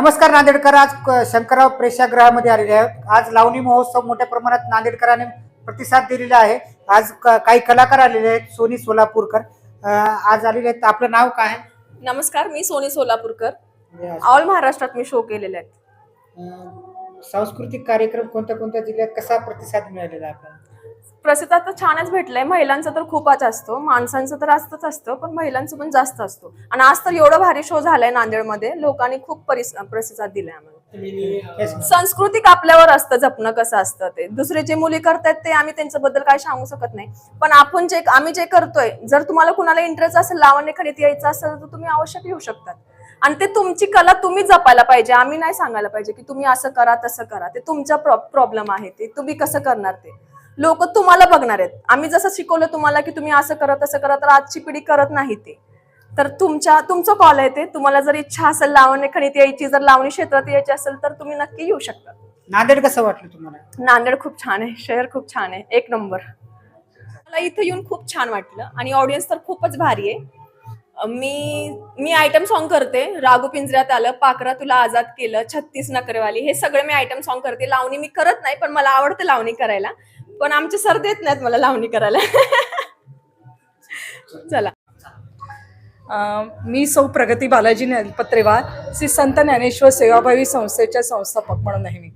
नमस्कार नांदेडकर. आज शंकरराव प्रेक्षागृहामध्ये आलेले आहेत. आज लावणी महोत्सव मोठ्या प्रमाणात नांदेडकरांनी प्रतिसाद दिलेला आहे. आज काही कलाकार आलेले आहेत. सोनी सोलापूरकर. आज आलेले आहेत. आपलं नाव काय? नमस्कार मी सोनी सोलापूरकर. ऑल महाराष्ट्रात मी शो केलेले आहेत. सांस्कृतिक कार्यक्रम कोणत्या कोणत्या जिल्ह्यात कसा प्रतिसाद मिळालेला आहे आपल्याला? प्रसिद्ध तर छानच भेटलंय. महिलांचा तर खूपच असतो. माणसांचं तर असतच असतं पण महिलांचं पण जास्त असतो. आणि आज तर एवढं भारी शो झालाय नांदेडमध्ये. लोकांनी खूप परिस- प्रतिसाद दिलाय आम्हाला. सांस्कृतिक आपल्यावर असतं जपणं कसं असतं ते. दुसरे जे मुली करतात ते आम्ही त्यांच्याबद्दल काय सांगू शकत नाही. पण आपण जे आम्ही जे करतोय जर तुम्हाला कुणाला इंटरेस्ट असेल लावण्य खरेदी यायचं असेल तर तुम्ही आवश्यक येऊ शकतात. आणि ते तुमची कला तुम्ही जपायला पाहिजे. आम्ही नाही सांगायला पाहिजे की तुम्ही असं करा तसं करा. ते तुमचा प्रॉब्लेम आहे ते. तुम्ही कसं करणार ते? लोक तुम्हाला बघणार आहेत. आम्ही जसं शिकवलं तुम्हाला की तुम्ही असं करा तसं करा तर आजची पिढी करत नाही ते. तर तुमच्या तुमचं कॉल आहे ते. तुम्हाला जर इच्छा असेल लावणी खणीत यायची जर लावणी क्षेत्रात यायची असेल तर तुम्ही नक्की येऊ शकता. नांदेड कसं वाटलं तुम्हाला? नांदेड खूप छान आहे. शहर खूप छान आहे. एक नंबर. मला इथं येऊन खूप छान वाटलं आणि ऑडियन्स तर खूपच भारी आहे. मी मी आयटम सॉन्ग करते. रागू पिंजऱ्यात आलं पाकरा तुला आजाद केलं छत्तीस नकरेवाली. हे सगळे मी आयटम सॉन्ग करते. लावणी मी करत नाही पण मला आवडते लावणी करायला. पण आमचे सर देत नाहीत मला लावणी करायला. चला. मी सौ प्रगती बालाजी पत्रेवार श्री संत ज्ञानेश्वर सेवाभावी संस्थेच्या संस्थापक म्हणून आहे मी.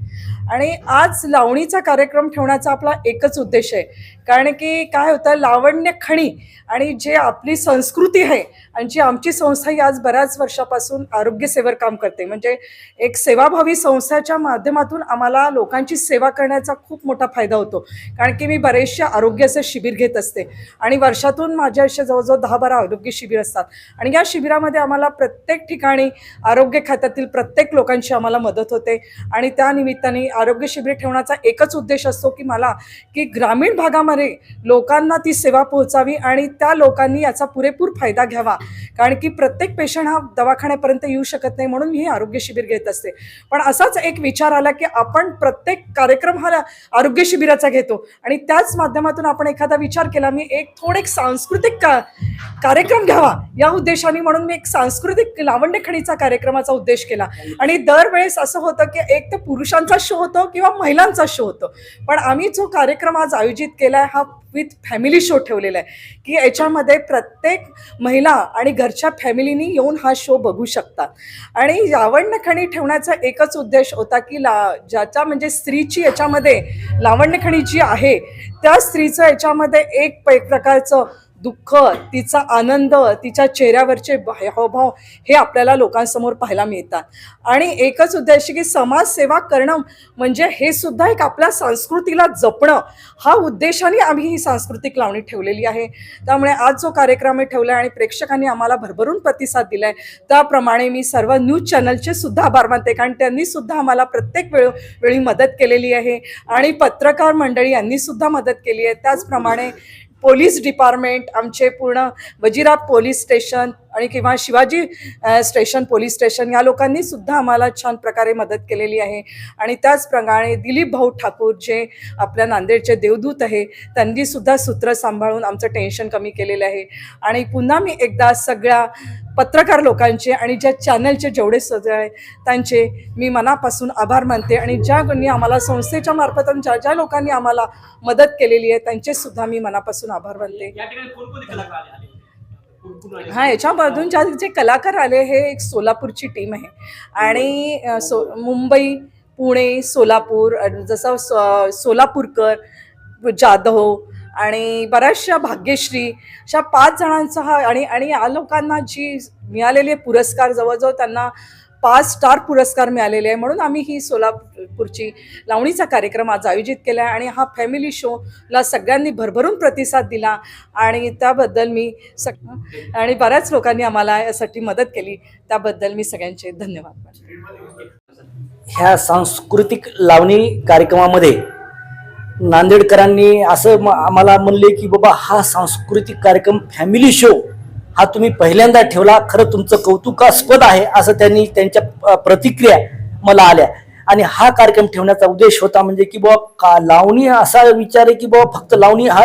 आणि आज लावणीचा कार्यक्रम ठेवण्याचा आपला एकच उद्देश आहे. कारण की काय होतं लावण्य खणी आणि जे आपली संस्कृती आहे आणि जी आमची संस्था ही आज बऱ्याच वर्षापासून आरोग्यसेवर काम करते. म्हणजे एक सेवाभावी संस्थेच्या माध्यमातून आम्हाला लोकांची सेवा करण्याचा खूप मोठा फायदा होतो. कारण की मी बरेचशा आरोग्याचे शिबिर घेत असते आणि वर्षातून माझ्या असे जवळजवळ दहा बारा आरोग्य शिबिर असतात. आणि या शिबिरामध्ये आम्हाला प्रत्येक ठिकाणी आरोग्य खात्यातील प्रत्येक लोकांची आम्हाला मदत होते आणि त्या निमित्ताने आरोग्य शिबिर ठेवण्याचा एकच उद्देश असतो की मला की ग्रामीण भागामध्ये लोकांना ती सेवा पोहोचावी आणि त्या लोकांनी याचा पुरेपूर फायदा घ्यावा. कारण की प्रत्येक पेशंट हा दवाखान्यापर्यंत येऊ शकत नाही म्हणून मी हे आरोग्य शिबिर घेत असते. पण असाच एक विचार आला की आपण प्रत्येक कार्यक्रम हा आरोग्य शिबिराचा घेतो आणि त्याच माध्यमातून आपण एखादा विचार केला मी एक थोडं एक सांस्कृतिक का कार्यक्रम घ्यावा या उद्देशाने म्हणून मी एक सांस्कृतिक लावण्य कार्यक्रमाचा उद्देश केला. आणि दरवेळेस असं होतं की एक तर पुरुषांचा शो होतो किंवा महिलांचा शो होतो. पण आम्ही जो कार्यक्रम आज आयोजित केला आहे हा विथ फॅमिली शो ठेवलेला आहे. की याच्यामध्ये प्रत्येक महिला आणि घरच्या फॅमिलीनी येऊन हा शो बघू शकतात. आणि लावण्यखणी ठेवण्याचा एकच उद्देश होता की ला ज्याच्या म्हणजे स्त्रीची याच्यामध्ये लावण्यखणी जी आहे त्या स्त्रीचं याच्यामध्ये एक प्रकारचं दुःख तिचा आनंद तिच्या चेहऱ्यावरचे भाय- हावभाव हे आपल्याला लोकांसमोर पाहायला मिळतात. आणि एकच उद्देश की समाजसेवा करणं म्हणजे हे सुद्धा एक आपल्या संस्कृतीला जपणं. हा उद्देशाने आम्ही ही सांस्कृतिक लावणी ठेवलेली आहे. त्यामुळे आज जो कार्यक्रम मी ठेवला आहे आणि प्रेक्षकांनी आम्हाला भरभरून प्रतिसाद दिला आहे त्याप्रमाणे मी सर्व न्यूज चॅनलचे सुद्धा आभार मानते. कारण त्यांनी सुद्धा आम्हाला प्रत्येक वेळ वेळी मदत केलेली आहे. आणि पत्रकार मंडळी यांनी सुद्धा मदत केली आहे. त्याचप्रमाणे पोलीस डिपार्टमेंट आमचे पूर्ण वजिरात पोलीस स्टेशन आणि किंवा शिवाजी स्टेशन पोलीस स्टेशन या लोकांनी सुद्धा आम्हाला छान प्रकारे मदत केलेली आहे. आणि त्याचप्रमाणे दिलीप भाऊ ठाकूर जे आपल्या नांदेडचे देवदूत आहे त्यांनी सुद्धा सूत्र सांभाळून आमचं टेन्शन कमी केलेलं आहे. आणि पुन्हा मी एकदा सगळ्या पत्रकार लोकांचे आणि ज्या चॅनलचे जेवढे सज आहे त्यांचे मी मनापासून आभार मानते. आणि ज्या कोणी आम्हाला संस्थेच्या मार्फत ज्या ज्या लोकांनी आम्हाला मदत केलेली आहे त्यांचे सुद्धा मी मनापासून आभार मानते. हा याच्यामधून ज्या जे कलाकार आले हे एक सोलापूरची टीम आहे. आणि सो मुंबई पुणे सोलापूर जसं सो सोलापूरकर जाधव आणि बऱ्याचशा भाग्यश्री अशा पाच जणांचा हा आणि आणि या लोकांना जी मिळालेले पुरस्कार जवळजवळ त्यांना पाच स्टार पुरस्कार मिळालेले आहे म्हणून आम्ही ही सोलापूरची लावणीचा कार्यक्रम आज आयोजित केला आहे आणि हा फॅमिली शोला सगळ्यांनी भरभरून प्रतिसाद दिला आणि त्याबद्दल मी सग आणि बऱ्याच लोकांनी आम्हाला यासाठी मदत केली. त्याबद्दल मी सगळ्यांचे धन्यवाद ह्या सांस्कृतिक लावणी कार्यक्रमामध्ये नांदेडकरांनी असं म- आम्हाला म्हणले की बाबा हा सांस्कृतिक कार्यक्रम फॅमिली शो हा तुम्ही पहिल्यांदा ठेवला खरं तुमचं कौतुकास्पद आहे असं त्यांनी त्यांच्या प्रतिक्रिया मला आल्या. आणि हा कार्यक्रम ठेवण्याचा उद्देश होता म्हणजे की बाबा का लावणी असा विचार आहे की बाबा फक्त लावणी हा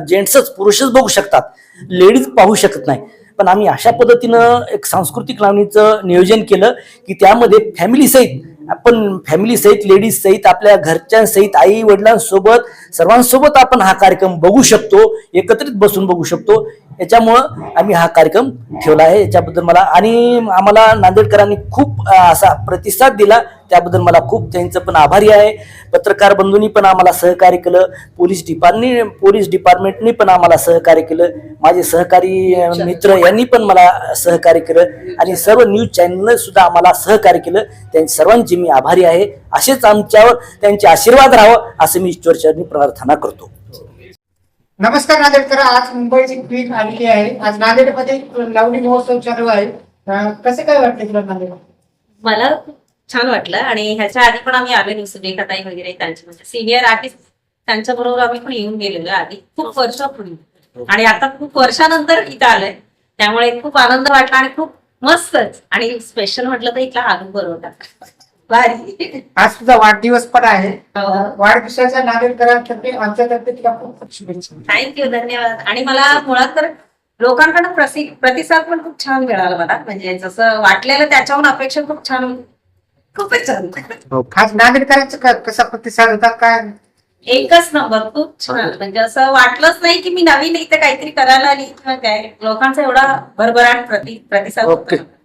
जेंट्सच पुरुषच बघू शकतात लेडीज पाहू शकत नाही. पण आम्ही अशा पद्धतीनं एक सांस्कृतिक लावणीचं नियोजन केलं की त्यामध्ये फॅमिलीसहित आपण फॅमिली सहित लेडीज सहित आपल्या घरच्यांसहित आई वडिलांसोबत सर्वांसोबत आपण हा कार्यक्रम बघू शकतो एकत्रित बसून बघू शकतो. याच्यामुळं आम्ही हा कार्यक्रम ठेवला आहे. याच्याबद्दल मला आणि आम्हाला नांदेडकरांनी खूप असा प्रतिसाद दिला. त्याबद्दल मला खूप त्यांचं पण आभारी आहे. पत्रकार बंधूंनी पण आम्हाला सहकार्य केलं. पोलीस डिपार्टनी पोलीस डिपार्टमेंटनी पण आम्हाला सहकार्य केलं. माझे सहकारी मित्र यांनी पण मला सहकार्य केलं. आणि सर्व न्यूज चॅनलने सुद्धा आम्हाला सहकार्य केलं. त्यांच्या सर्वांची मी आभारी आहे. असेच आमच्यावर त्यांचे आशीर्वाद राहावं असं मी ईश्वरचरणी प्रार्थना करतो. नमस्कार नांदेडकर आज मुंबईची ट्विट आलेली आहे. आज नांदेडमध्ये लावणी महोत्सव चालू आहे. कसं काय वाटतं तुला नांदेड मला छान वाटलं. आणि ह्याच्या आधी पण आम्ही आलेलो सुरेखाताई वगैरे त्यांचे म्हणजे सिनियर आर्टिस्ट त्यांच्या बरोबर आम्ही पण येऊन गेलेलो आधी. खूप वर्षापूर्वी. आणि आता खूप वर्षानंतर इथं आलोय. त्यामुळे खूप आनंद वाटला आणि खूप मस्तच. आणि स्पेशल म्हटलं तर इथला आलू बरोबर. भारी आज तुझा वाढदिवस पण आहे. हो. वाढदिवसाच्या नांदेडकरांतर्फे आमच्यातर्फे तुला खूप खूप शुभेच्छा. थँक्यू धन्यवाद. आणि मला मुळात तर लोकांकडून प्रतिसाद पण खूप छान मिळाला मला. म्हणजे जसं वाटलेलं त्याच्याहून अपेक्षा खूप छान होती. खूपच छान. आज नांदेडकरांचा क- कसा प्रतिसाद होता काय? एकच नंबर खूप छान. म्हणजे असं वाटलंच नाही की मी नवीन इथे काहीतरी करायला आली. किंवा काय? लोकांचा एवढा भरभराट प्रति प्रतिसाद होता.